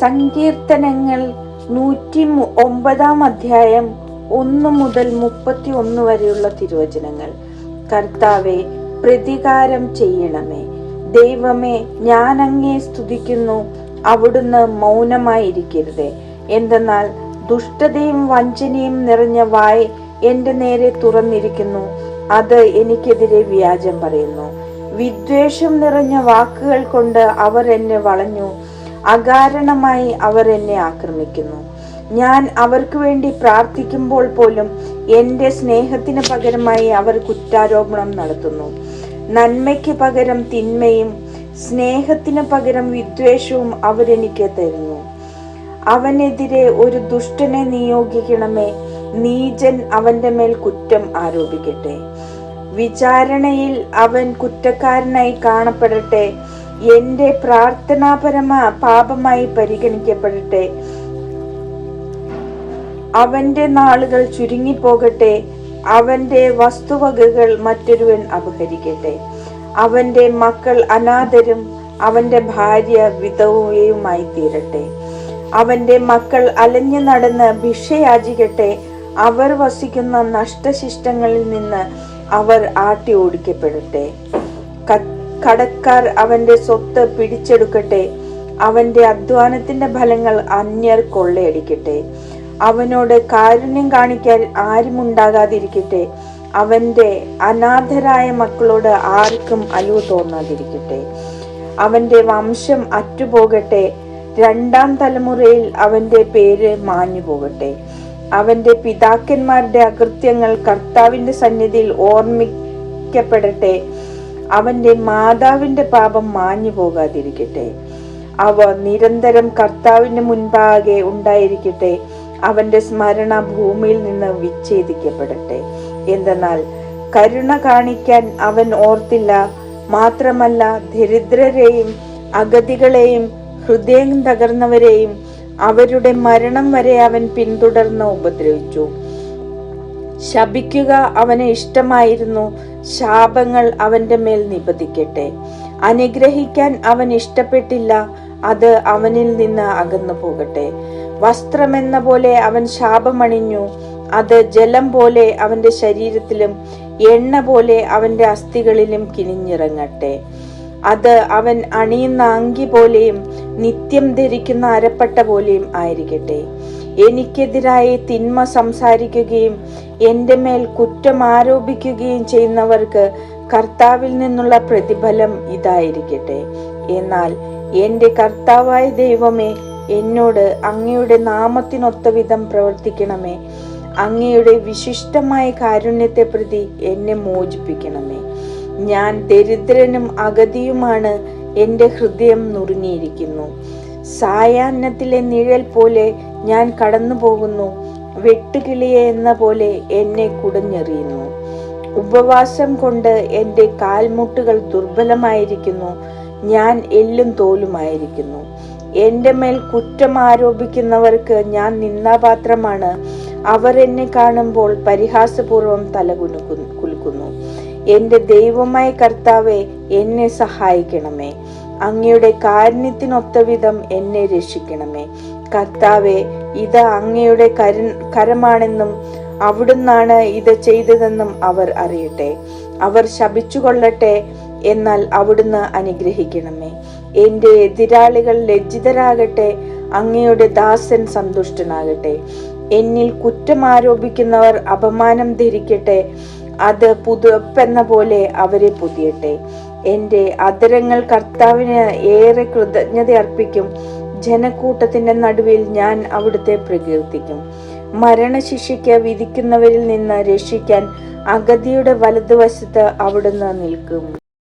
സങ്കീർത്തനങ്ങൾ നൂറ്റി ഒമ്പതാം അധ്യായം ഒന്ന് മുതൽ മുപ്പത്തി ഒന്ന് വരെയുള്ള തിരുവചനങ്ങൾ. കർത്താവെ പ്രതികാരം ചെയ്യണമേ. ദൈവമേ ഞാൻ അങ്ങേ സ്തുതിക്കുന്നു. അവിടുന്ന് മൗനമായിരിക്കരുതേ. എന്തെന്നാൽ ദുഷ്ടതയും വഞ്ചനയും നിറഞ്ഞ വായ് എന്റെ നേരെ തുറന്നിരിക്കുന്നു. അത് എനിക്കെതിരെ വ്യാജം പറയുന്നു. വിദ്വേഷം നിറഞ്ഞ വാക്കുകൾ കൊണ്ട് അവർ എന്നെ വളഞ്ഞു. അകാരണമായി അവർ എന്നെ ആക്രമിക്കുന്നു. ഞാൻ അവർക്ക് വേണ്ടി പ്രാർത്ഥിക്കുമ്പോൾ പോലും എന്റെ സ്നേഹത്തിന് പകരമായി അവർ കുറ്റാരോപണം നടത്തുന്നു. നന്മയ്ക്ക് പകരം തിന്മയും സ്നേഹത്തിന് പകരം വിദ്വേഷവും അവരെനിക്ക് തരുന്നു. അവനെതിരെ ഒരു ദുഷ്ടനെ നിയോഗിക്കണമേ. നീചൻ അവന്റെ മേൽ കുറ്റം ആരോപിക്കട്ടെ. വിചാരണയിൽ അവൻ കുറ്റക്കാരനായി കാണപ്പെടട്ടെ. എന്റെ പ്രാർത്ഥനാപരമ പാപമായി പരിഗണിക്കപ്പെടട്ടെ. അവന്റെ നാളുകൾ ചുരുങ്ങിപ്പോകട്ടെ. അവന്റെ വസ്തുവകകൾ മറ്റൊരുവൻ അപഹരിക്കട്ടെ. അവന്റെ മക്കൾ അനാഥരും അവന്റെ ഭാര്യ വിധവയുമായി തീരട്ടെ. അവന്റെ മക്കൾ അലഞ്ഞു നടന്ന് ഭിക്ഷയാചിക്കട്ടെ. അവർ വസിക്കുന്ന നഷ്ടശിഷ്ടങ്ങളിൽ നിന്ന് അവർ ആട്ടി ഓടിക്കപ്പെടട്ടെ. ക- കടക്കാർ അവന്റെ സ്വത്ത് പിടിച്ചെടുക്കട്ടെ. അവന്റെ അധ്വാനത്തിന്റെ ഫലങ്ങൾ അന്യർ കൊള്ളയടിക്കട്ടെ. അവനോട് കാരുണ്യം കാണിക്കാൻ ആരുമുണ്ടാകാതിരിക്കട്ടെ. അവന്റെ അനാഥരായ മക്കളോട് ആർക്കും അലിവ് തോന്നാതിരിക്കട്ടെ. അവന്റെ വംശം അറ്റുപോകട്ടെ. രണ്ടാം തലമുറയിൽ അവന്റെ പേര് മാഞ്ഞു പോകട്ടെ അവന്റെ പിതാക്കന്മാരുടെ അകൃത്യങ്ങൾ കർത്താവിന്റെ സന്നിധിയിൽ ഓർമ്മിക്കപ്പെടട്ടെ. അവന്റെ മാതാവിന്റെ പാപം മാഞ്ഞു പോകാതിരിക്കട്ടെ. അവ നിരന്തരം കർത്താവിന്റെ മുൻപാകെ ഉണ്ടായിരിക്കട്ടെ. അവന്റെ സ്മരണ ഭൂമിയിൽ നിന്ന് വിച്ഛേദിക്കപ്പെടട്ടെ. എന്തെന്നാൽ കരുണ കാണിക്കാൻ അവൻ ഓർത്തില്ല. മാത്രമല്ല ദരിദ്രരെയും അഗതികളെയും ഹൃദയം തകർന്നവരെയും അവരുടെ മരണം വരെ അവൻ പിന്തുടർന്ന് ഉപദ്രവിച്ചു. ശപിക്കുക അവന് ഇഷ്ടമായിരുന്നു. ശാപങ്ങൾ അവന്റെ മേൽ നിപതിക്കട്ടെ അനുഗ്രഹിക്കാൻ അവൻ ഇഷ്ടപ്പെട്ടില്ല അത് അവനിൽ നിന്ന് അകന്നു പോകട്ടെ. വസ്ത്രമെന്ന പോലെ അവൻ ശാപമണിഞ്ഞു അത് ജലം പോലെ അവന്റെ ശരീരത്തിലും എണ്ണ പോലെ അവന്റെ അസ്ഥികളിലും കിനിഞ്ഞിറങ്ങട്ടെ. അത് അവൻ അണിയുന്ന അങ്കി പോലെയും നിത്യം ധരിക്കുന്ന അരപ്പട്ട പോലെയും ആയിരിക്കട്ടെ. എനിക്കെതിരായി തിന്മ സംസാരിക്കുകയും എന്റെ മേൽ കുറ്റം ആരോപിക്കുകയും ചെയ്യുന്നവർക്ക് കർത്താവിൽ നിന്നുള്ള പ്രതിഫലം ഇതായിരിക്കട്ടെ. എന്നാൽ എന്റെ കർത്താവായ ദൈവമേ എന്നോട് അങ്ങയുടെ നാമത്തിനൊത്ത വിധം പ്രവർത്തിക്കണമേ. അങ്ങയുടെ വിശിഷ്ടമായ കാരുണ്യത്തെ പ്രതി എന്നെ മോചിപ്പിക്കണമേ. ഞാൻ ദരിദ്രനും അഗതിയുമാണ് എന്റെ ഹൃദയം നുറുങ്ങിയിരിക്കുന്നു. സായാഹ്നത്തിലെ നിഴൽ പോലെ ഞാൻ കടന്നു പോകുന്നു വെട്ടുകിളിയെ എന്ന പോലെ എന്നെ കുടഞ്ഞെറിയുന്നു. ഉപവാസം കൊണ്ട് എന്റെ കാൽമുട്ടുകൾ ദുർബലമായിരിക്കുന്നു. ഞാൻ എല്ലും തോലുമായിരിക്കുന്നു. എന്റെ മേൽ കുറ്റം ആരോപിക്കുന്നവർക്ക് ഞാൻ നിന്ദാപാത്രമാണ്. അവർ എന്നെ കാണുമ്പോൾ പരിഹാസപൂർവം തലകുലുക്കുന്നു കുലുക്കുന്നു. എന്റെ ദൈവമായ കർത്താവെ എന്നെ സഹായിക്കണമേ. അങ്ങയുടെ കാരുണ്യത്തിനൊത്തവിധം എന്നെ രക്ഷിക്കണമേ. കർത്താവെ ഇത് അങ്ങയുടെ കരു കരമാണെന്നും അവിടുന്നാണ് ഇത് ചെയ്തതെന്നും അവർ അറിയട്ടെ. അവർ ശപിച്ചുകൊള്ളട്ടെ എന്നാൽ അവിടുന്ന് അനുഗ്രഹിക്കണമേ. എന്റെ എതിരാളികൾ ലജ്ജിതരാകട്ടെ അങ്ങയുടെ ദാസൻ സന്തുഷ്ടനാകട്ടെ. എന്നിൽ കുറ്റം ആരോപിക്കുന്നവർ അപമാനം ധരിക്കട്ടെ അത് പുതുപ്പെന്ന പോലെ അവരെ പുതിയട്ടെ. എന്റെ അധരങ്ങൾ കർത്താവിന് ഏറെ കൃതജ്ഞത അർപ്പിക്കും. ജനക്കൂട്ടത്തിന്റെ നടുവിൽ ഞാൻ അവിടുത്തെ പ്രകീർത്തിക്കും. മരണശിക്ഷയ്ക്ക് വിധിക്കുന്നവരിൽ നിന്ന് രക്ഷിക്കാൻ അഗതിയുടെ വലതുവശത്ത് അവിടുന്ന് നിൽക്കും.